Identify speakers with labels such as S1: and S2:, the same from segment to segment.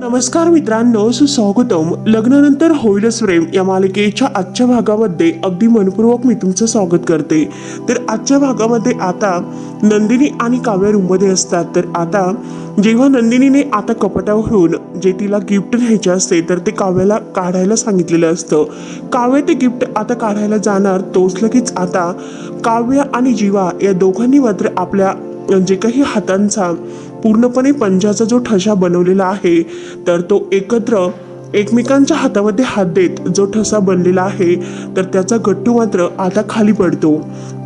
S1: नमस्कार मित्रांनो सुस्वागतम. लग्नानंतर होईलच प्रेम या मालिकेच्या आजच्या भागामध्ये अगदी मनपूर्वक मी तुमचं स्वागत करते. तर आजच्या भागामध्ये आता नंदिनी आणि काव्य रूममध्ये असतात. तर आता जेव्हा नंदिनीने आता कपाटावरून जे तिला गिफ्ट घ्यायचे असते तर ते काव्याला काढायला सांगितलेलं असतं. काव्य ते गिफ्ट आता काढायला जाणार तोच लगेच आता काव्य आणि जीवा या दोघांनी मात्र आपल्या जे काही हातांचा पूर्णपणे पंजाचा जो ठसा बनवलेला आहे तर तो एकत्र एकमेकांच्या हातामध्ये हात देत जो ठसा बनलेला आहे तर त्याचा गट्टू मात्र आता खाली पडतो.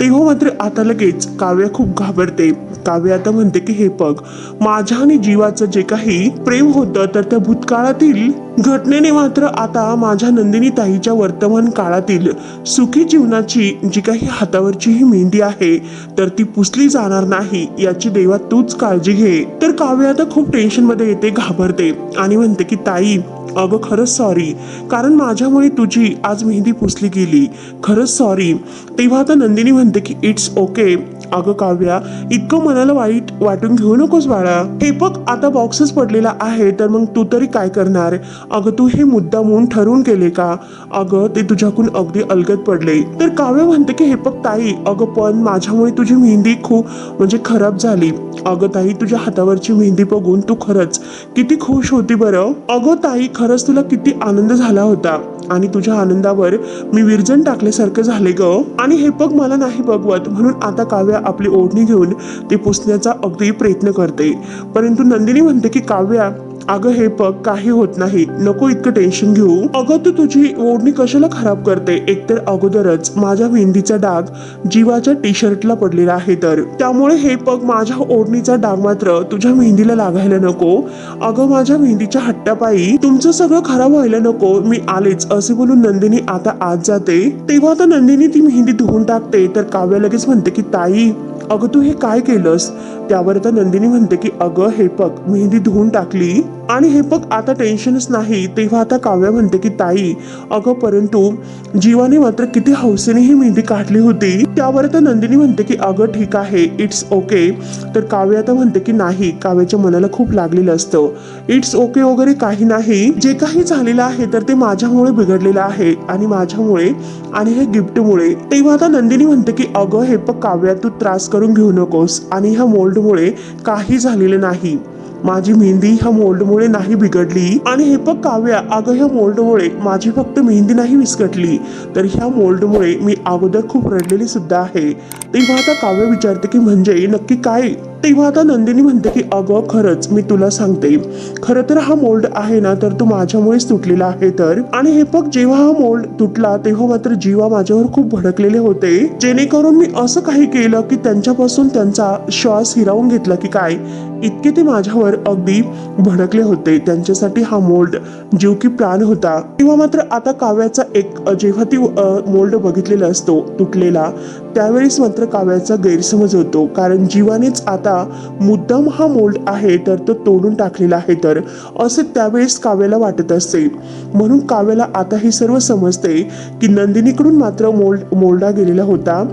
S1: तेव्हा मात्र आता लगेच काव्य खूप घाबरते. काव्य आता म्हणते की हे पग माझ्या आणि जीवाचं जे काही प्रेम होतं तर त्या भूतकाळातील घटनेने मात्र आता माझ्या नंदिनी ताईच्या वर्तमान काळातील सुखी जीवनाची जी काही हातावरची ही मेहंदी आहे तर ती पुसली जाणार नाही याची देवा तूच काळजी घे. तर काव्य आता खूप टेन्शनमध्ये येते घाबरते आणि म्हणते की ताई अगं खरंच सॉरी कारण माझ्यामुळे तुझी आज मेहंदी पुसली गेली. खरंच सॉरी तेव्हा आता नंदिनी म्हणते की इट्स ओके अगं काव्या इतकं मनाला वाईट वाटून घेऊ नकोस बाळा. हे बघ आता बॉक्सच पडलेला आहे तर मग तू तरी काय करणार? अगं तू हे मुद्दा म्हणून ठरवून केले का? अगं ते तुझ्याकडून अगदी अलगत पडले. तर काव्य म्हणते की हे बघ ताई अगं पण माझ्यामुळे तुझी मेहंदी खूप म्हणजे खराब झाली. अगं ताई तुझ्या हातावरची मेहंदी बघून तू खरंच किती खुश होती बरं. अगं ताई खरंच तुला किती आनंद झाला होता. आणि तुझ्या आनंदावर मी विरजण टाकल्यासारखं झाले ग. आणि हे बघ मला नाही बघवत. म्हणून आता काव्या आपली ओढणी घेऊन ते पुसण्याचा अगदी प्रयत्न करते. परंतु नंदिनी म्हणते की काव्या अगं हे बघ काही होत नाही. नको इतकं टेन्शन घेऊ. अगं तू तुझी ओढणी कशाला खराब करते? एकतर अगोदरच माझ्या मेहंदीचा डाग जीवाच्या टी शर्टला पडलेला आहे तर. त्यामुळे हे बघ माझ्या ओढणीचा डाग मात्र तुझ्या मेहंदीला लागायला नको. अगं माझ्या मेहंदीच्या हट्टापायी तुमचं सगळं खराब व्हायला नको. मी आलेच असे बोलून नंदिनी आता आत जाते. तेव्हा आता नंदिनी ती मेहंदी धुवून टाकते तर काव्या लगेच म्हणते की ताई अगं तू हे काय केलंस? त्यावर आता नंदिनी म्हणते की अगं हे बघ मेहंदी धुवून टाकली. आणि हे बघ आता टेन्शनच नाही. तेव्हा आता काव्या म्हणते की ताई अगं परंतु जीवाने मात्र किती हौसेने ही मेहंदी काढली होती. त्यावर आता नंदिनी म्हणते की अगं ठीक आहे इट्स ओके तर काव्य आता म्हणते की नाही काव्याच्या मनाला खूप लागलेलं असतं. इट्स ओके वगैरे काही नाही. जे काही झालेलं आहे तर ते माझ्यामुळे बिघडलेलं आहे. आणि माझ्यामुळे आणि हे गिफ्टमुळे. तेव्हा आता नंदिनी म्हणते की अगं हे बघ काव्या तू त्रास करून घेऊ नकोस आणि ह्या मोल्डमुळे काही झालेलं नाही. माझी मेहंदी ह्या मोल्डमुळे नाही बिघडली आणि हे बघ काव्या अगं ह्या मोल्डमुळे माझी फक्त मेहंदी नाही विस्कटली. तर ह्या मोल्डमुळे मी अगोदर खूप रडलेली सुद्धा आहे. तेव्हा आता काव्य विचारते की म्हणजे नक्की काय तेव्हा आता नंदिनी म्हणते की अगं खरंच मी तुला सांगते. खरं तर हा मोल्ड आहे ना तर तो माझ्यामुळेच तुटलेला आहे तर? आणि हे बघ जेव्हा हा मोल्ड तुटला तेव्हा मात्र जीवा माझ्यावर खूप भडकलेले होते. जेणेकरून मी असं काही केलं की त्यांच्यापासून त्यांचा श्वास हिरावून घेतला की काय? इतके ते माझ्यावर अगदी भडकले होते. त्यांच्यासाठी हा मोल्ड जीव की प्राण होता. तेव्हा मात्र आता काव्याचा एक जेव्हा ती मोल्ड बघितलेला असतो तुटलेला त्यावेळेस मात्र काव्याचा गैरसमज होतो. कारण जीवानेच आता मुद्दाम हा मोल्ड आहे तर तो तोडून टाकलेला आहे तर. असे त्यावेळेस काव्याला वाटत असते म्हणून काव्याला आता हे सर्व समजते की नंदिनीकडून मात्र मोल्ड मोल्डा गेलेला होता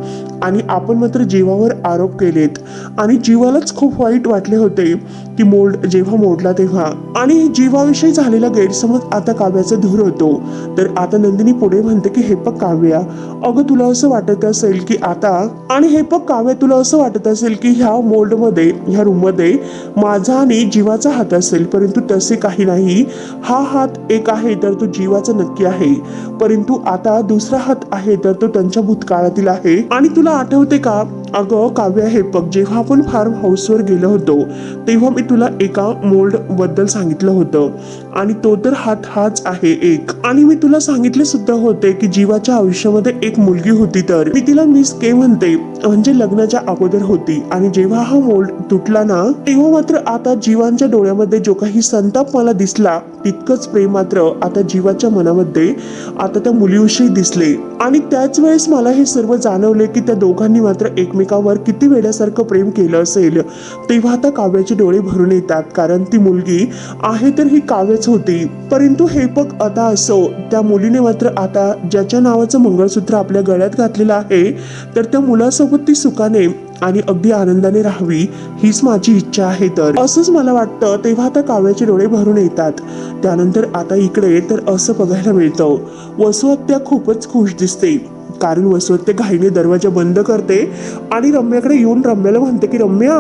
S1: आणि आपण मात्र जीवावर आरोप केलेत. आणि जीवालाच खूप वाईट वाटले होते. की मोल्ड जेव्हा मोडला तेव्हा. आणि जीवाविषयी झालेला गैरसमज आता काव्याचा धूर होतो. तर आता नंदिनी पुढे म्हणते की हे पग काव्या अगं तुला असं वाटत असेल की आता आणि हे पग काव्य तुला असं वाटत असेल की ह्या मोल्डमध्ये ह्या रूममध्ये माझा आणि जीवाचा हात असेल परंतु तसे काही नाही. हा हात एक आहे तर तो जीवाचा नक्की आहे. परंतु आता दुसरा हात आहे तर तो त्यांच्या भूतकाळातील आहे. आणि तुला आठवते का अगं काव्य हे बघ जेव्हा आपण फार्म हाऊसवर गेलो होतो तेव्हा मी तुला एका मोल्डबद्दल सांगितलं होतं. आणि तो तर हात हाच आहे एक. आणि मी तुला सांगितले सुद्धा होते की जीवाच्या आयुष्यामध्ये एक मुलगी होती तर. मी तिला मिस के म्हणते म्हणजे लग्नाच्या अगोदर होती. आणि जेव्हा हा मोल्ड तुटला ना तेव्हा मात्र आता जीवांच्या डोळ्यामध्ये जो काही संताप मला दिसला तितकंच प्रेम मात्र आता जीवाच्या मनामध्ये आता त्या मुलीविषयी दिसले. आणि त्याच वेळेस मला हे सर्व जाणवले की त्या दोघांनी मात्र एकमेकावर किती वेड्यासारखं प्रेम केलं असेल. तेव्हा आता काव्याचे डोळे भरून येतात कारण ती मुलगी आहे तर ही काव्यच होती. परंतु हे बघ आता असो त्या मुलीने मात्र आता ज्याच्या नावाचं मंगळसूत्र आपल्या गळ्यात घातलेलं आहे तर त्या मुलासोबत ती सुखाने आणि अगदी आनंदाने राहावी हीच माझी इच्छा आहे तर. असंच मला वाटतं तेव्हा आता काव्याचे डोळे भरून येतात. त्यानंतर आता इकडे तर असं बघायला मिळतं. वसुहत्या खूपच खुश दिसते. कारण वसुहत्या घाईने दरवाजा बंद करते आणि रम्याकडे येऊन रम्याला म्हणते की रम्या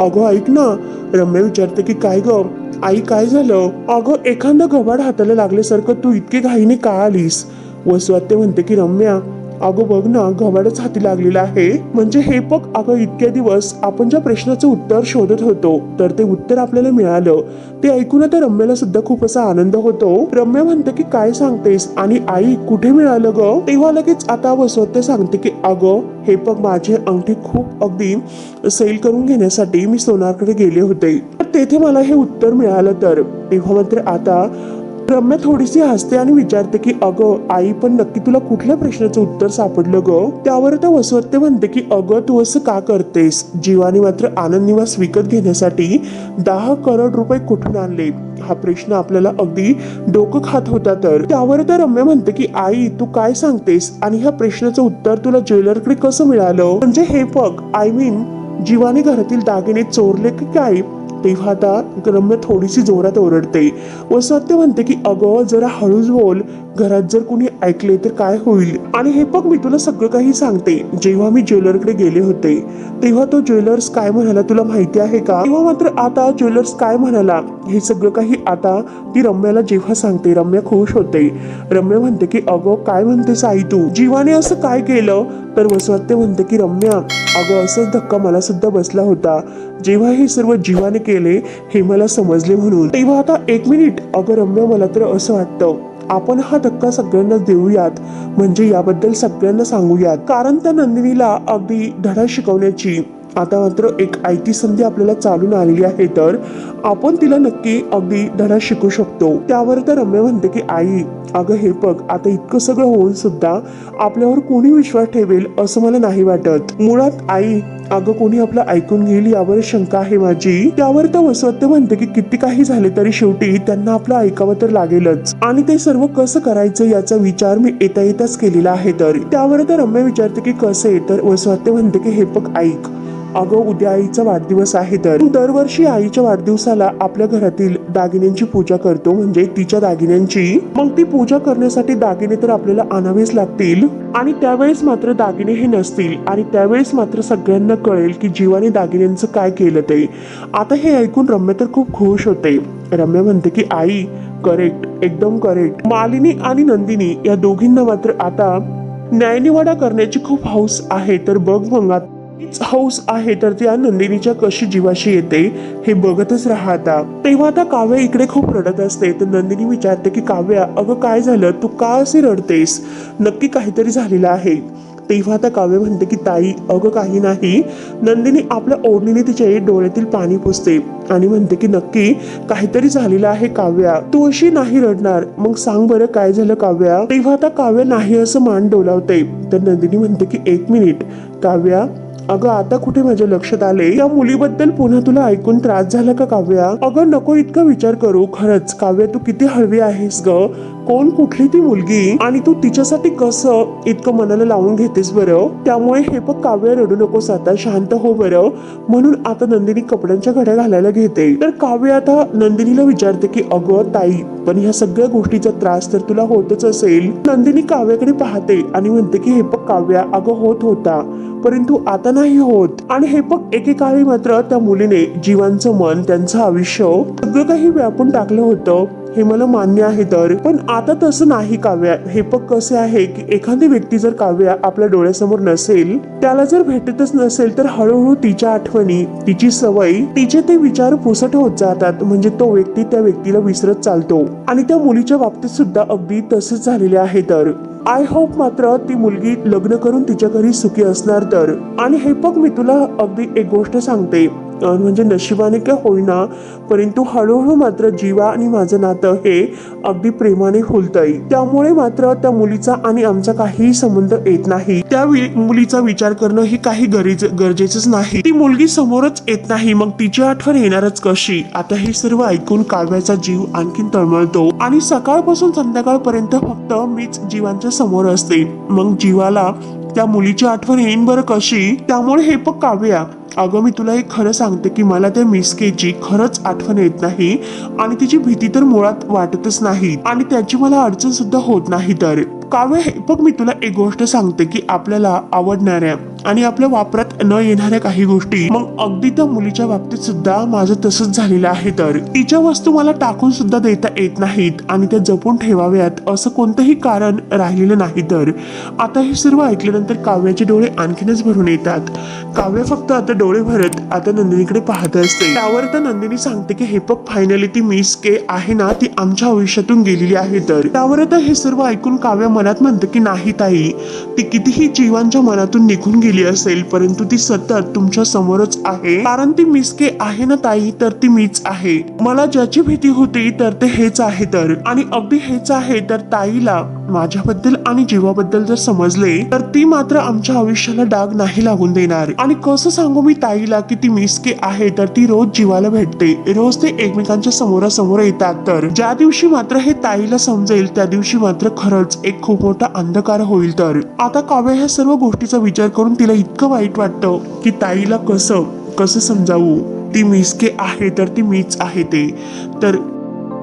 S1: अगं ऐक ना रम्या विचारते की काय गं आई काय झालं? अगं एखादं गबाड हाताला लागल्यासारखं तू इतकी घाईने का आलीस? वसवाते म्हणते की रम्या अगं बघ ना घबाडच हाती लागलेला आहे. म्हणजे हे बघ अगं इतक्या दिवस आपण ज्या प्रश्नाचं उत्तर शोधत होतो तर ते उत्तर आपल्याला मिळालं. ते ऐकून आता रम्याला सुद्धा खूप असा आनंद होतो. रम्या म्हणते की काय सांगतेस? आणि आई कुठे मिळालं ग? तेव्हा लगेच आता वसवत्य सांगते की अगं हे बघ माझे अंगठी खूप अगदी सेल करून घेण्यासाठी मी सोनारकडे गेले होते. तेथे मला हे उत्तर मिळालं तर. तेव्हा मात्र आता रम्या थोडीशी हसते आणि विचारते की अगं आई पण नक्की तुला कुठल्या प्रश्नाचं उत्तर सापडलं ग? त्यावर आता वसवत्ते म्हणते की अगं तू असं का करतेस? जीवाने मात्र आनंद निवास विकत घेण्यासाठी दहा करोड रुपये कुठून आणले? हा प्रश्न आपल्याला अगदी डोकं खात होता तर. त्यावर तर रम्या म्हणते की आई तू काय सांगतेस? आणि ह्या प्रश्नाचं उत्तर तुला ज्वेलरकडे कसं मिळालं? म्हणजे हे बघ आय मीन जीवाने घरातील दागिने चोरले की काय? तेव्हा आता रम्य थोडीशी जोरात ओरडते. व सत्य म्हणते की अगं जरा हळूच बोल. घरात जर कोणी ऐकले तर काय होईल? आणि हे बघ मी तुला सगळं काही सांगते. जेव्हा मी ज्वेलरकडे गेले होते तेव्हा तो ज्वेलर्स काय म्हणाला तुला माहिती आहे का? तेव्हा मात्र आता ज्वेलर्स काय म्हणाला? हे सगळं काही आता ती रम्याला जेव्हा सांगते रम्या खुश होते. रम्या म्हणते की अगं काय म्हणतेस आई तू? जीवाने असं काय केलं? तर वसवत्ते म्हणते की रम्या अगं असंच धक्का मला सुद्धा बसला होता. जेव्हा हे सर्व जीवाने केले हे मला समजले म्हणून. तेव्हा आता एक मिनिट अगं रम्य मला तर असं वाटतं आपण हा धक्का सगळ्यांना देऊयात म्हणजे याबद्दल सगळ्यांना सांगूयात. कारण त्या नंदिनीला अगदी धडा शिकवण्याची आता मात्र एक आयती संधी आपल्याला चालून आलेली आहे. तर आपण तिला नक्की अगदी धडा शिकू शकतो. त्यावर तर रम्य म्हणते की आई अगं हे बघ आता इतकं सगळं होऊन सुद्धा आपल्यावर कोणी विश्वास ठेवेल असं मला नाही वाटत. मुळात आई अगं कोणी आपलं ऐकून घेईल यावर शंका आहे माझी. त्यावर तर वसवत्य म्हणते की किती काही झाले तरी शेवटी त्यांना आपलं ऐकावं तर लागेलच. आणि ते सर्व कसं करायचं याचा विचार मी येता येताच केलेला आहे. तर त्यावर तर रम्य विचारते की कसं आहे? तर वसवत्य म्हणते की हे बघ ऐक अगं उद्या आईचा वाढदिवस आहे तर. दरवर्षी आईच्या वाढदिवसाला आपल्या घरातील दागिन्यांची पूजा करतो म्हणजे तिच्या दागिन्यांची. मग ती पूजा करण्यासाठी दागिने तर आपल्याला आणावेच लागतील. आणि त्यावेळेस मात्र दागिने हे नसतील. आणि त्यावेळेस मात्र सगळ्यांना कळेल की जीवाने दागिन्यांचं काय केलं ते. आता हे ऐकून रम्य तर खूप खुश होते. रम्य म्हणते की आई करेक्ट एकदम करेक्ट मालिनी आणि नंदिनी या दोघींना मात्र आता न्यायनिवाडा करण्याची खूप हौस आहे. तर बघ मग हीच हौस आहे. तर त्या नंदिनीच्या कशी जीवाशी येते हे बघतच राहता. तेव्हा आता काव्या इकडे खूप रडत असते. तर नंदिनी विचारते की काव्या अगं काय झालं? तू का असे रडतेस? नक्की काहीतरी झालेलं आहे. तेव्हा आता काव्य म्हणते की ताई अगं काही नाही. नंदिनी आपल्या ओढणीने तिच्या डोळ्यातील पाणी पुसते आणि म्हणते की नक्की काहीतरी झालेलं आहे काव्या. तू अशी नाही रडणार. मग सांग बरं काय झालं काव्या? तेव्हा आता काव्य नाही असं मान डोलावते. तर नंदिनी म्हणते की एक मिनिट. काव्या अगं आता कुठे माझ्या लक्षात आले? या मुलीबद्दल पुन्हा तुला ऐकून त्रास झाला का काव्या? अगं नको इतका विचार करू. खरंच काव्या तू किती हळवी आहेस ग. कोण कुठली ती मुलगी आणि तू तिच्यासाठी कसं इतकं मनाला लावून घेतेस बरं? त्यामुळे हे बघ काव्य रडू नकोस आता शांत हो बरं. म्हणून आता नंदिनी कपड्यांच्या घड्या घालायला घेते. तर काव्य आता नंदिनीला विचारते की अगं ताई पण ह्या सगळ्या गोष्टीचा त्रास तर तुला होतच असेल. नंदिनी काव्याकडे पाहते आणि म्हणते की हे बघ काव्या अगं होत होता परंतु आता नाही होत. आणि हे बघ एकेकाळी मात्र त्या मुलीने जीवांचं मन त्यांचं आयुष्य सगळं काही व्यापून टाकलं होतं. हे मला मान्य आहे तर. पण आता तसं नाही काव्या. हे पग कसे आहे की एखादी व्यक्ती जर काव्या आपल्या डोळ्यासमोर नसेल त्याला जर भेटतच नसेल तर हळूहळू तिच्या आठवणी तिची सवय तिचे ते विचार पुसट होत जातात. म्हणजे तो व्यक्ती त्या व्यक्तीला विसरत चालतो. आणि त्या मुलीच्या बाबतीत सुद्धा अगदी तसेच झालेले आहे तर. आय होप मात्र ती मुलगी लग्न करून तिच्या घरी सुखी असणार तर. आणि हे पग मी तुला अगदी एक गोष्ट सांगते. म्हणजे नशिबाने का होईना परंतु हळूहळू मात्र जीवा आणि माझं नातं हे अगदी प्रेमाने फुलतंय. त्यामुळे मात्र त्या मुलीचा आणि आमचा काहीही संबंध येत नाही. त्या मुलीचा विचार करणं ही काही गरज गरजेचंच नाही. ती मुलगी समोरच येत नाही मग तिची आठवण येणारच कशी? आता हे सर्व ऐकून काव्याचा जीव आणखीन तळमळतो. आणि सकाळपासून संध्याकाळपर्यंत फक्त मीच जीवांच्या समोर असते. मग जीवाला त्या मुलीची आठवण येईन बरं कशी? त्यामुळे हे बघ काव्या. अगं मी तुला एक खरं सांगते की मला त्या मिसकेची खरंच आठवण येत नाही आणि तिची भीती तर मुळात वाटतच नाही आणि त्याची मला अडचण सुद्धा होत नाही तर. काव्य हे बघ मी तुला एक गोष्ट सांगते की आपल्याला आवडणाऱ्या आणि आपल्या वापरात न येणाऱ्या काही गोष्टी मग अगदी त्या मुलीच्या बाबतीत सुद्धा माझं तसंच झालेलं आहे तर. तिच्या वस्तू मला टाकून सुद्धा देता येत नाहीत आणि त्या जपून ठेवाव्यात असं कोणतंही कारण राहिलेलं नाही तर. आता हे सर्व ऐकल्यानंतर काव्याचे डोळे आणखीनच भरून येतात. काव्य फक्त आता डोळे भरत आता नंदिनीकडे पाहत असते. त्यावर तर नंदिनी सांगते की हे बघ फायनली ती मिस के आहे ना ती आमच्या आयुष्यातून गेलेली आहे तर. त्यावर आता हे सर्व ऐकून काव्य मनात म्हणते की नाही ताई ती कितीही जीवांच्या मनातून निघून गेली असेल परंतु ती सतत तुमच्या समोरच आहे. कारण ती मिस के आहे ना ताई तर ती मीच आहे. मला ज्याची भीती होती तर ते हेच आहे तर. आणि अगदी हेच आहे तर ताईला माझ्याबद्दल आणि जीवाबद्दल जर समजले तर ती मात्र आमच्या आयुष्याला डाग नाही लागून देणार. आणि कसं सांगू मी ताईला की ती मिसके आहे तर ती रोज जीवाला भेटते. रोज ते एकमेकांच्या समोरासमोर येतात. तर ज्या दिवशी मात्र हे ताईला समजेल त्या दिवशी मात्र खरंच एक खूप मोठा अंधकार होईल तर. आता काव्या ह्या सर्व गोष्टीचा विचार करून तिला इतकं वाईट वाटतं की ताईला कसं कसं समजावू? ती मिसके आहे तर ती मीच आहे ते. तर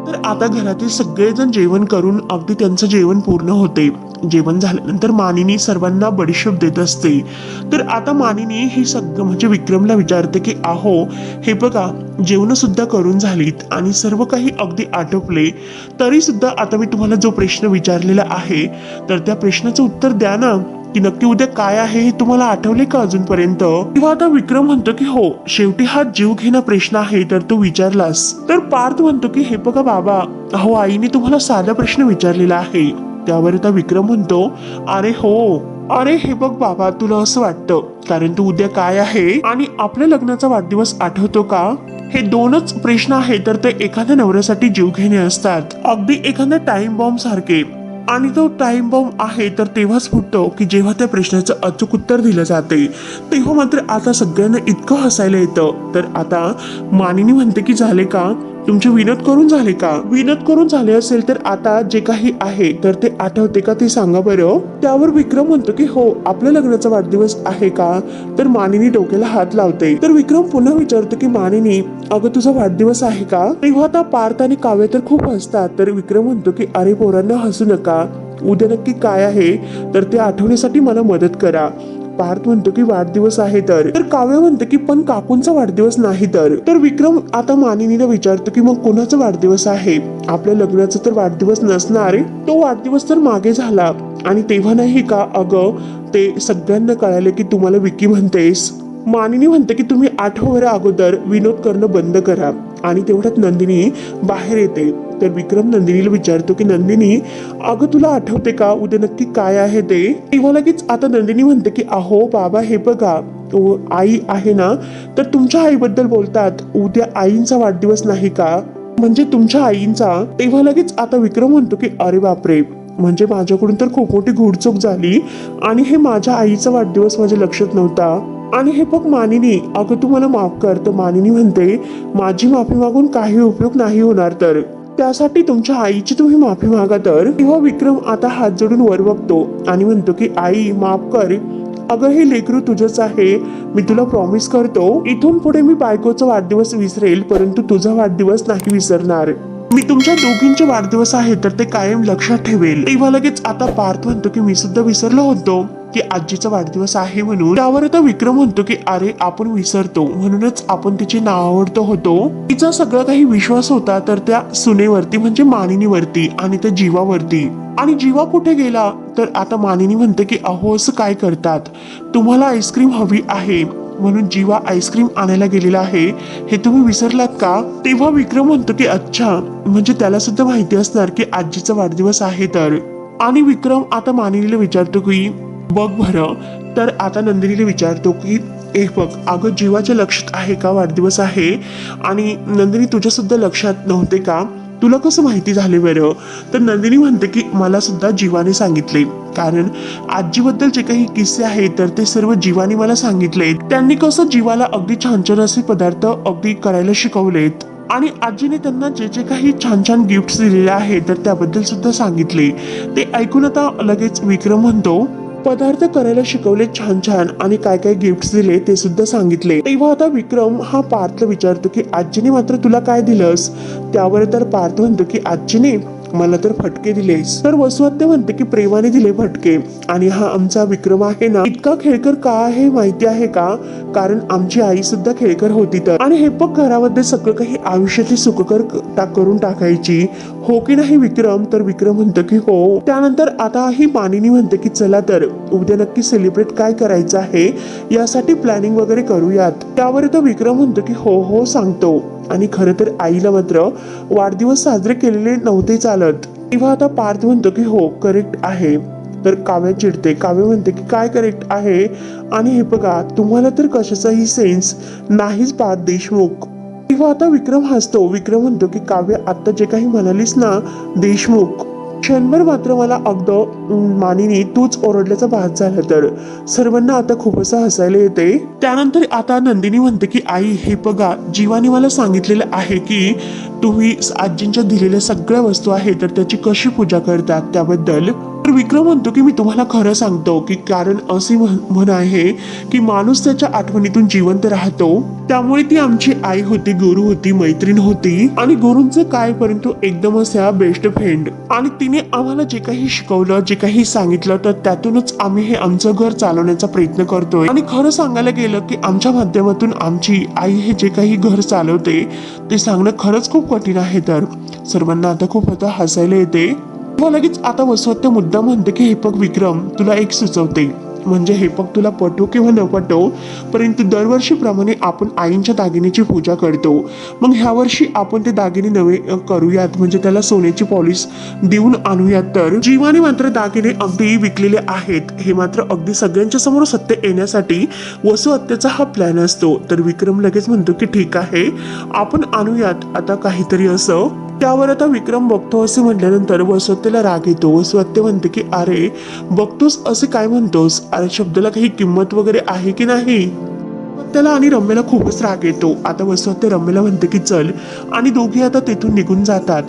S1: तर आता घरातील सगळेजण जेवण करून अगदी त्यांचं जेवण पूर्ण होते. जेवण झाल्यानंतर मानिनी सर्वांना बडीशोप देत असते. तर आता मानिनी ही सगळं म्हणजे विक्रमला विचारते की आहो हे बघा जेवण सुद्धा करून झालीत आणि सर्व काही अगदी आटोपले. तरी सुद्धा आता मी तुम्हाला जो प्रश्न विचारलेला आहे तर त्या प्रश्नाचं उत्तर द्या ना. की नक्की उद्या काय आहे हे तुम्हाला आठवले का अजूनपर्यंत? किंवा आता विक्रम म्हणतो की हो शेवटी हा जीव घेणं प्रश्न आहे तर तू विचारलास. तर पार्थ म्हणतो की हे बघा बाबा अहो आईने तुम्हाला साधा प्रश्न विचारलेला आहे. त्यावर आता विक्रम म्हणतो अरे हो अरे हे बघ बाबा तुला असं वाटतं. कारण तू उद्या काय आहे आणि आपल्या लग्नाचा वाढदिवस आठवतो का? हे दोनच प्रश्न आहे तर ते एखाद्या नवऱ्यासाठी जीव घेणे असतात. अगदी एखाद्या टाइम बॉम्ब सारखे. आणि तो टाइम बॉम्ब आहे तर तेव्हाच फुटतो की जेव्हा त्या प्रश्नाचं अचूक उत्तर दिलं जाते. तेव्हा मात्र आता सगळ्यांना इतकं हसायला येतं. तर आता मानिनी म्हणते की झाले का? तुमचे विनोद करून झाले का? विनोद करून झाले असेल तर आता जे काही आहे तर ते आठवते का ते सांगा बरं. त्यावर विक्रम म्हणतो की हो आपल्या लग्नाचा वाढदिवस आहे का? तर मानिनी डोक्याला हात लावते. तर विक्रम पुन्हा विचारतो की मानिनी अगं तुझा वाढदिवस आहे का? तेव्हा आता पार्थ आणि काव्य तर खूप हसतात. तर विक्रम म्हणतो की अरे पोरांना हसू नका. उद्या नक्की काय आहे? तर ते आठवण्यासाठी मला मदत करा. पार्थ म्हणतो की वाढदिवस आहे तर. तर काव्य म्हणते की पण काकूंचा वाढदिवस नाही तर. तर विक्रम आता मानिनीला विचारतो की मग कोणाचा वाढदिवस आहे? आपल्या लग्नाचा तर वाढदिवस नसणार तो वाढदिवस तर मागे झाला. आणि तेव्हा नाही का अगं ते सगळ्यांना कळाले की तुम्हाला विकी म्हणतेस. मानिनी म्हणते की तुम्ही आठवड्या अगोदर विनोद करणं बंद करा. आणि तेवढ्यात नंदिनी बाहेर येते. तर विक्रम नंदिनीला विचारतो की नंदिनी अगं तुला आठवते का? उद्या नक्की काय आहे ते? तेव्हा लगेच आता नंदिनी म्हणते की अहो बाबा हे बघा आई आहे ना तर तुमच्या आईबद्दल बोलतात. उद्या आईंचा वाढदिवस नाही का? म्हणजे तुमच्या आईंचा? तेव्हा लगेच आता विक्रम म्हणतो की अरे बापरे म्हणजे माझ्याकडून तर खूप मोठी घोडचूक झाली आणि हे माझ्या आईचा वाढदिवस माझ्या लक्षात नव्हता. आणि हे बघ मानिनी अगं तू मला माफ कर. तर मानिनी म्हणते माझी माफी मागून काही उपयोग नाही होणार तर. त्यासाठी तुमच्या आईची तुम्ही माफी मागा तर? तेव्हा विक्रम आता हात जोडून वर बघतो आणि म्हणतो की आई माफ कर. अगं हे लेकरू तुझंच आहे. मी तुला प्रॉमिस करतो. इथून पुढे मी बायकोचा वाढदिवस विसरेल परंतु तुझा वाढदिवस नाही विसरणार. मी तुमच्या दोघींचे वाढदिवस आहे तर ते कायम लक्षात ठेवेल. तेव्हा लगेच आता पार्थ म्हणतो की मी सुद्धा विसरलो होतो. की आजीचा वाढदिवस आहे म्हणून त्यावर आता विक्रम म्हणतो की अरे आपण विसरतो. म्हणूनच आपण तिची नाव आवडतो होतो. तिचा सगळा काही विश्वास होता तर त्या सुनेवरती म्हणजे मानिनीवरती आणि त्या जीवावरती. आणि जीवा कुठे गेला? तर आता मानिनी म्हणते की अहो असं काय करतात? तुम्हाला आईस्क्रीम हवी आहे. म्हणून जीवा आईस्क्रीम आणायला गेलेला आहे. हे तुम्ही विसरलात का? तेव्हा विक्रम म्हणतो की अच्छा. म्हणजे त्याला सुद्धा माहिती असणार की आजीचा वाढदिवस आहे तर. आणि विक्रम आता मानिनीला विचारतो की बघ बरं. तर आता नंदिनीला विचारतो की एक बघ अगं जीवाच्या लक्षात आहे का? वाढदिवस आहे आणि नंदिनी तुझ्यासुद्धा लक्षात नव्हते का? तुला कसं माहिती झाले बरं? तर नंदिनी म्हणते की मला सुद्धा जीवाने सांगितले. कारण आजीबद्दल जे काही किस्से आहेत तर ते सर्व जीवाने मला सांगितले. त्यांनी कसं जीवाला अगदी छान छान असे पदार्थ अगदी करायला शिकवलेत. आणि आजीने त्यांना जे जे काही छान छान गिफ्ट दिलेले आहेत तर त्याबद्दल सुद्धा सांगितले. ते ऐकून आता लगेच विक्रम म्हणतो पदार्थ करायला शिकवले छान छान आणि काय काय गिफ्ट दिले ते सुद्धा सांगितले. तेव्हा आता विक्रम हा पार्थला विचारतो की आजीने मात्र तुला काय दिलंस? त्यावर तर पार्थ म्हणतो की आजीने मला तर फटके दिलेस तर वसुहत्या म्हणते की प्रेमाने दिले फटके. आणि हा आमचा विक्रम आहे ना? इतका खेळकर का आहे माहिती आहे का? कारण आमची आई सुद्धा खेळकर होती तर. आणि हे बघ घरामध्ये सगळं काही आयुष्याची सुखकर करून टाकायची. हो की नाही विक्रम? तर विक्रम म्हणतो की हो. त्यानंतर आता ही मानिनी म्हणते की चला तर उद्या नक्की सेलिब्रेट काय करायचं आहे? यासाठी प्लॅनिंग वगैरे करूयात. त्यावर तो विक्रम म्हणतो की हो हो सांगतो. आणि खरं तर आईला मात्र वाढदिवस साजरे केलेले नव्हते चालत. तेव्हा आता पार्थ म्हणतो की हो करेक्ट आहे. तर काव्य चिडते. काव्य म्हणते की काय करेक्ट आहे? आणि हे बघा तुम्हाला तर कशाचाही सेन्स नाहीच पार्थ देशमुख. तेव्हा आता विक्रम हसतो. विक्रम म्हणतो की काव्य आता जे काही म्हणालीस ना देशमुख क्षणभर मात्र मला अगद मानिनी तूच ओरडल्याचा भास झाला तर. सर्वांना आता खूप असं हसायला येते. त्यानंतर आता नंदिनी म्हणते की आई हे बघा जीवाने मला सांगितलेलं आहे की तुम्ही आजींच्या दिलेल्या सगळ्या वस्तू आहेत तर त्याची कशी पूजा करतात त्याबद्दल? तर विक्रम म्हणतो की मी तुम्हाला खरं सांगतो की कारण असे म्हण आहे की माणूस त्याच्या आठवणीतून जिवंत राहतो. त्यामुळे ती आमची आई होती गुरु होती मैत्रीण होती. आणि गुरुंचं काय परंतु एकदम अशा बेस्ट फ्रेंड आणि तिने आम्हाला जे काही शिकवलं जे काही सांगितलं तर त्यातूनच आम्ही हे आमचं घर चालवण्याचा प्रयत्न करतोय. आणि खरं सांगायला गेलं की आमच्या माध्यमातून आमची आई हे जे काही घर चालवते ते सांगणं खरंच खूप कठीण आहे तर. सर्वांना आता खूप आता हसायला येते. तेव्हा लगेच आता वसवत्य मुद्दा म्हणते की हे बघ विक्रम तुला एक सुचवते. म्हणजे हे पग तुला पटो किंवा न पटो परंतु दरवर्षीप्रमाणे आपण आईंच्या दागिन्याची पूजा करतो. मग ह्या वर्षी आपण ते दागिने नवे करूयात. म्हणजे त्याला सोन्याची पॉलिश देऊन आणूयात. तर जीवाने मात्र दागिने अगदी विकलेले आहेत. हे मात्र अगदी सगळ्यांच्या समोर सत्य येण्यासाठी वसू हत्येचा हा प्लॅन असतो. तर विक्रम लगेच म्हणतो की ठीक आहे आपण आणूयात. आता काहीतरी असं त्यावर आता विक्रम बघतो असे म्हटल्यानंतर वसवतेला राग येतो. वसवते म्हणते की अरे बघतोस असे काय म्हणतोस? अरे शब्दाला काही किंमत वगैरे आहे की नाही? त्याला आणि रम्याला खूपच राग येतो. आता वसवते रम्याला म्हणते की चल. आणि दोघे आता तेथून निघून जातात.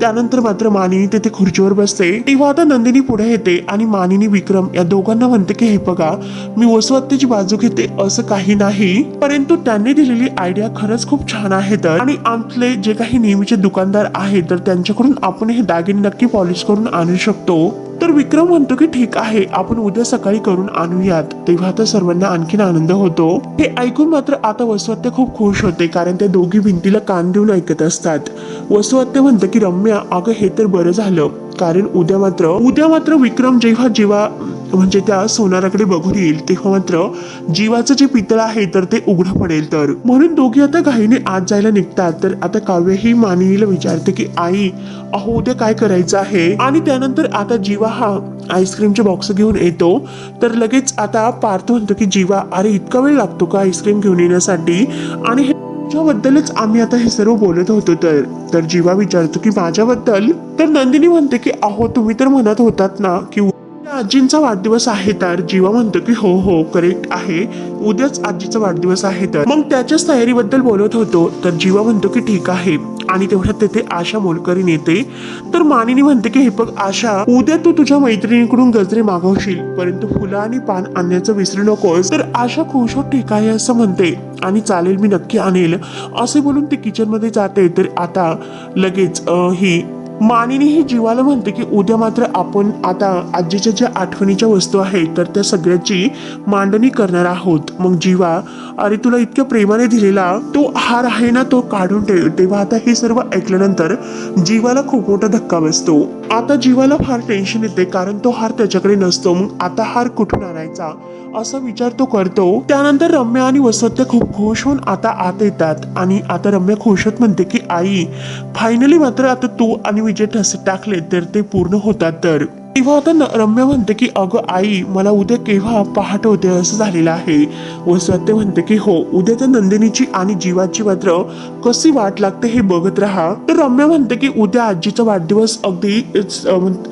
S1: त्यानंतर मात्र मानिनी तेथे खुर्चीवर बसते. तेव्हा आता नंदिनी पुढे येते आणि मानिनी विक्रम या दोघांना म्हणते की हे बघा मी वसुहत्येची बाजू घेते असं काही नाही परंतु त्यांनी दिलेली आयडिया खरंच खूप छान आहे तर. आणि आपले जे काही नेहमीचे दुकानदार आहेत तर त्यांच्याकडून आपण हे दागिने नक्की पॉलिश करून आणू शकतो. तर विक्रम म्हणतो की ठीक आहे आपण उद्या सकाळी करून आणूयात. तेव्हा तर सर्वांना आणखीन आनंद होतो. हे ऐकून मात्र आता वसुहत्या खूप खुश होते कारण ते दोघी भिंतीला कान देऊन ऐकत असतात. वसुहत्या म्हणतं की रम्या अगं हे तर बरं झालं. कारण उद्या मात्र उद्या मात्र विक्रम जेव्हा जेव्हा म्हणजे त्या सोनाराकडे बघून येईल तेव्हा मात्र जीवाचं जे पितळ आहे तर ते उघडं पडेल तर. म्हणून दोघे आता घाईने आत जायला निघतात. तर आता काव्य ही मानिनीला विचारते की आई अहो उद्या काय करायचं आहे? आणि त्यानंतर आता जीवा हा आईस्क्रीमचे बॉक्स घेऊन येतो. तर लगेच आता पार्थ म्हणतो की जीवा अरे इतका वेळ लागतो का आईस्क्रीम घेऊन येण्यासाठी? आणि हे तुझ्याबद्दलच आम्ही आता हे सर्व बोलत होतो तर तर जीवा विचारतो की माझ्याबद्दल? तर नंदिनी म्हणते की अहो तुम्ही तर म्हणत होतात ना की आजींचा वाढदिवस आहे तर जीवा म्हणतो की हो हो करेक्ट आहे. उद्याच आजीचा वाढदिवस आहे तर. मग त्याच्याच तयारीबद्दल बोलत होतो तर जीवा म्हणतो की ठीक आहे. आणि तेवढ्यात तेथे आशा मोलकरीन येते. तर मानिनी म्हणते की हे बघ आशा उद्या तू तुझ्या मैत्रिणीकडून गजरे मागवशील. परंतु फुलं आणि पान आणण्याचं विसरू नकोस. तर आशा खुश होत ठीक आहे असं म्हणते. आणि चालेल मी नक्की आणेल. असे बोलून ते किचनमध्ये जाते. तर आता लगेच ही मानिनी ही जीवाला म्हणते की उद्या मात्र आपण आता आजीच्या ज्या आठवणीच्या वस्तू आहेत तर त्या सगळ्याची मांडणी करणार आहोत. मग जीवा अरे तुला इतक्या प्रेमाने दिलेला तो हार आहे ना तो काढून ठेव. तेव्हा आता हे सर्व ऐकल्यानंतर जीवाला खूप मोठा धक्का बसतो. आता जीवाला फार टेन्शन येते कारण तो हार त्याच्याकडे नसतो. मग आता हार कुठून आणायचा? असा विचार तो करतो. त्यानंतर रम्या आणि वसंत खूप खुश होऊन आता आत येतात. आणि आता रम्या खुश होत म्हणते की आई फायनली मात्र आता तू आणि विजय ठसे टाकले तर ते पूर्ण होतात तर. तेव्हा आता न- रम्या म्हणते की अगं आई मला उद्या केव्हा पहाट होते असं झालेलं आहे? वसंत म्हणते की हो उद्या त्या नंदिनीची आणि जीवाची मात्र कशी वाट लागते हे बघत राहा. तर रम्या म्हणते की उद्या आजीचा वाढदिवस अगदी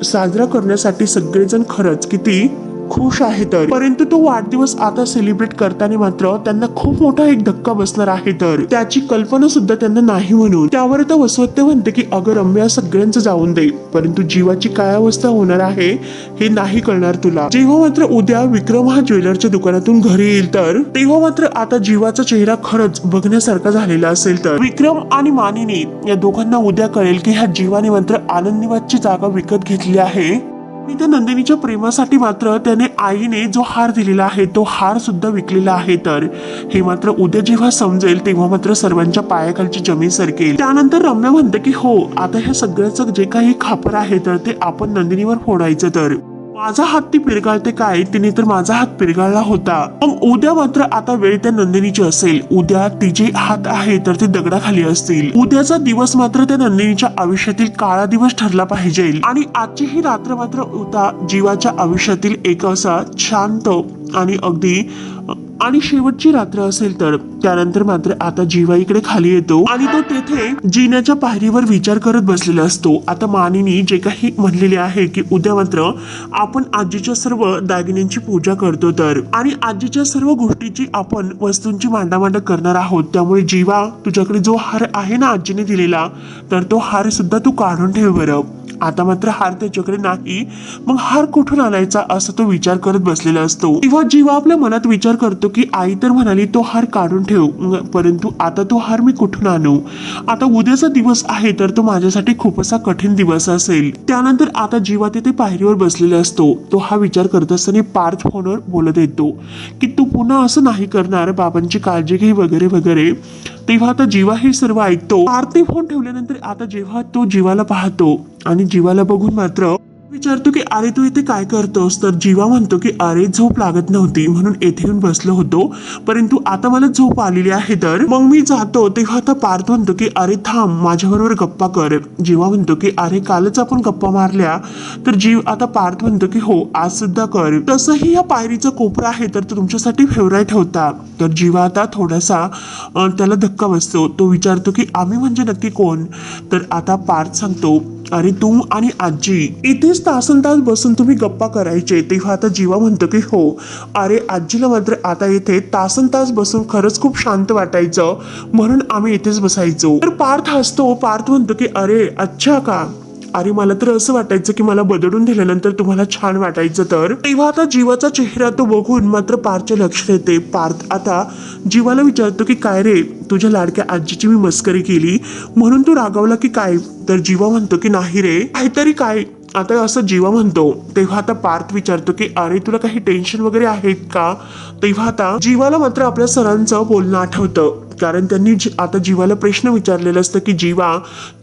S1: साजरा करण्यासाठी सगळेजण खरंच किती खुश आहे तर. परंतु तो वाढदिवस आता सेलिब्रेट करताना मात्र त्यांना खूप मोठा एक धक्का बसणार आहे तर. त्याची कल्पना सुद्धा त्यांना नाही म्हणून. त्यावर आता वसवत्ते म्हणते की अगं रम्या सगळ्यांचं जाऊन दे. परंतु जीवाची काय अवस्था होणार आहे हे नाही कळणार तुला. जेव्हा मात्र उद्या विक्रम हा ज्वेलरच्या दुकानातून घरी येईल तर तेव्हा मात्र आता जीवाचा चेहरा खरंच बघण्यासारखा झालेला असेल तर. विक्रम आणि मानिनी या दोघांना उद्या कळेल की ह्या जीवाने मात्र आनंदीवादची जागा विकत घेतली आहे. आणि त्या नंदिनीच्या प्रेमासाठी मात्र त्याने आईने जो हार दिलेला आहे तो हार सुद्धा विकलेला आहे तर. हे मात्र उद्या जेव्हा समजेल तेव्हा मात्र सर्वांच्या पायाखालची जमीन सरकेल. त्यानंतर रम्या म्हणते की हो आता ह्या सगळ्याचं जे काही खापर आहे तर ते आपण नंदिनीवर फोडायचं तर. माझा हात ती पिरगाळते काय? तिने तर माझा हात पिरगाळला होता. मग उद्या मात्र आता वेळ त्या नंदिनीची असेल. उद्या तिचे हात आहे तर ते दगडाखाली असतील. उद्याचा दिवस मात्र त्या नंदिनीच्या आयुष्यातील काळा दिवस ठरला पाहिजे. आणि आजची ही रात्र मात्र उता जीवाच्या आयुष्यातील एक असा शांत आणि अगदी आणि शेवटची रात्र असेल तर त्यानंतर मात्र आता जीवा इकडे खाली येतो आणि तो तेथे जिन्याच्या पायरीवर विचार करत बसलेला असतो. आता मानिनी जे काही म्हणलेले आहे की उद्या मात्र आपण आजीच्या सर्व दागिन्यांची पूजा करतो तर. आणि आजीच्या सर्व गोष्टीची आपण वस्तूंची मांडामांड करणार आहोत. त्यामुळे जीवा तुझ्याकडे जो हार आहे ना आजीने दिलेला तर तो हार सुद्धा तू काढून ठेव बरं. आता मात्र हार त्याच्याकडे नाही मग हार कुठून आणायचा असं तो विचार करत बसलेला असतो. तेव्हा जीवा आपल्या मनात विचार करतो की आई तर म्हणाली तो हार काढून ठेव परंतु आता तो हार मी कुठून आणू? आता उद्याचा दिवस आहे तर तो माझ्यासाठी खूप असा कठीण दिवस असेल. त्यानंतर आता जीवा तिथे पायरीवर बसलेला असतो. तो हा विचार करत असताना पार्थ फोनवर बोलत येतो की तू पुन्हा असं नाही करणार बाबांची काळजी घे वगैरे वगैरे. तेव्हा आता जीवा हे सर्व ऐकतो. आरती फोन ठेवल्यानंतर आता जेव्हा तो जीवाला पाहतो आणि जीवाला बघून मात्र विचारतो की अरे तू इथे काय करतोस? तर जीवा म्हणतो की अरे झोप लागत नव्हती म्हणून येथे येऊन बसलो होतो. परंतु आता मला झोप आलेली आहे तर मग मी जातो. तेव्हा आता पार्थ म्हणतो की अरे थांब माझ्याबरोबर गप्पा कर. जीवा म्हणतो की अरे कालच आपण गप्पा मारल्या. तर जीव आता पार्थ म्हणतो की हो आज सुद्धा कर. तसंही या पायरीचा कोपरा आहे तर तो तुमच्यासाठी फेवरेट होता. तर जीवा आता थोडासा त्याला धक्का बसतो. तो विचारतो की आम्ही म्हणजे नक्की कोण? तर आता पार्थ सांगतो अरे तू आणि आजी इथेच तासन तास बसून तुम्ही गप्पा करायचे तेव्हा आता जीवा म्हणतो की हो. अरे आजीला मात्र आता इथे तासन तास बसून खरंच खूप शांत वाटायचं म्हणून आम्ही इथेच बसायचो. तर पार्थ हसतो पार्थ म्हणतो की अरे अच्छा का? अरे मला तर असं वाटायचं की मला बदलून दिल्यानंतर तुम्हाला छान वाटायचं तर. तेव्हा आता जीवाचा चेहरा तो बघून मात्र पार्थच्या लक्ष येते पार्थ आता जीवाला विचारतो की काय रे तुझ्या लाडक्या आजीची मी मस्करी केली. म्हणून तू रागावला की काय? तर जीवा म्हणतो की नाही रे काहीतरी काय. आता असं जीवा म्हणतो. तेव्हा आता पार्थ विचारतो की अरे तुला काही टेन्शन वगैरे आहेत का? तेव्हा आता जीवाला मात्र आपल्या सरांचं बोलणं आठवतं. कारण त्यांनी आता जीवाला प्रश्न विचारलेला असतं की जीवा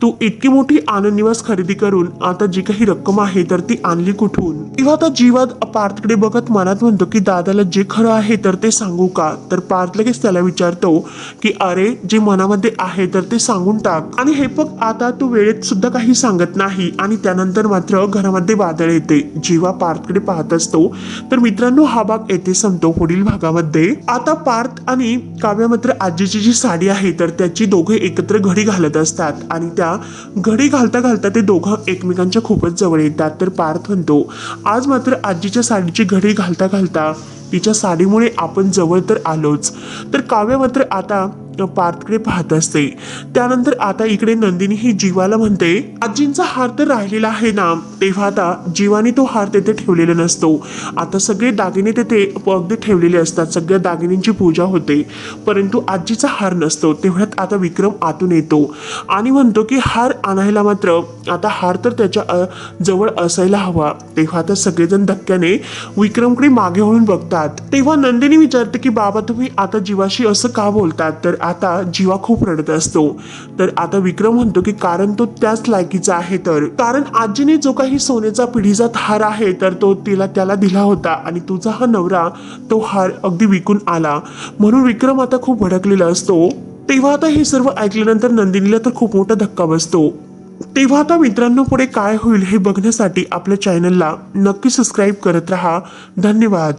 S1: तू इतकी मोठी आनंदनिवास खरेदी करून आता जी काही रक्कम आहे तर ती आणली कुठून? तेव्हा आता जीवा पार्थकडे बघत मनात म्हणतो की दादाला जे खरं आहे तर ते सांगू का? तर पार्थ लगेच त्याला विचारतो की अरे जे मनामध्ये आहे तर ते सांगून टाक. आणि हे बघ आता तू वेळेत सुद्धा काही सांगत नाही आणि त्यानंतर मात्र घरामध्ये वादळ येते. जीवा पार्थकडे पाहत असतो. तर मित्रांनो हा भाग येथे संपतो. पुढील भागामध्ये आता पार्थ आणि काव्या मात्र आजीची जी साडी आहे तर त्याची दोघे एकत्र घडी घालत असतात. आणि त्या घडी घालता घालता ते दोघं एकमेकांच्या खूपच जवळ येतात. तर पार्थ म्हणतो आज मात्र आजीच्या साडीची घडी घालता घालता तिच्या साडीमुळे आपण जवळ तर आलोच. तर काव्य मात्र आता पार्थकडे पाहत असते. त्यानंतर आता इकडे नंदिनी ही जीवाला म्हणते आजींचा हार तर राहिलेला आहे ना. तेव्हा आता जीवाने तो हार तेथे ठेवलेला नसतो. आता सगळे दागिने तेथे अगदी ठेवलेले असतात. सगळ्या दागिन्यांची पूजा होते. परंतु आजीचा हार नसतो. तेवढ्यात आता विक्रम आतून येतो. आणि म्हणतो की हार आणायला मात्र आता हार तर त्याच्याजवळ असायला हवा. तेव्हा आता सगळेजण धक्क्याने विक्रमकडे मागे होऊन बघतात. तेव्हा नंदिनी विचारते की बाबा तुम्ही आता जीवाशी असं का बोलतात? तर आता जीवा खूप रडत असतो. तर आता विक्रम म्हणतो की कारण तो त्याच लायकीचा आहे तर. कारण आजीने जो काही सोन्याचा पिढीचा हार आहे तर तो तिला त्याला दिला होता आणि तुझा हा नवरा तो हार अगदी विकून आला. म्हणून विक्रम आता खूप भडकलेला असतो. तेव्हा आता हे सर्व ऐकल्यानंतर नंदिनीला तर खूप मोठा धक्का बसतो. तेव्हा आता मित्रांनो पुढे काय होईल हे बघण्यासाठी आपल्या चॅनलला नक्की सबस्क्राईब करत राहा. धन्यवाद.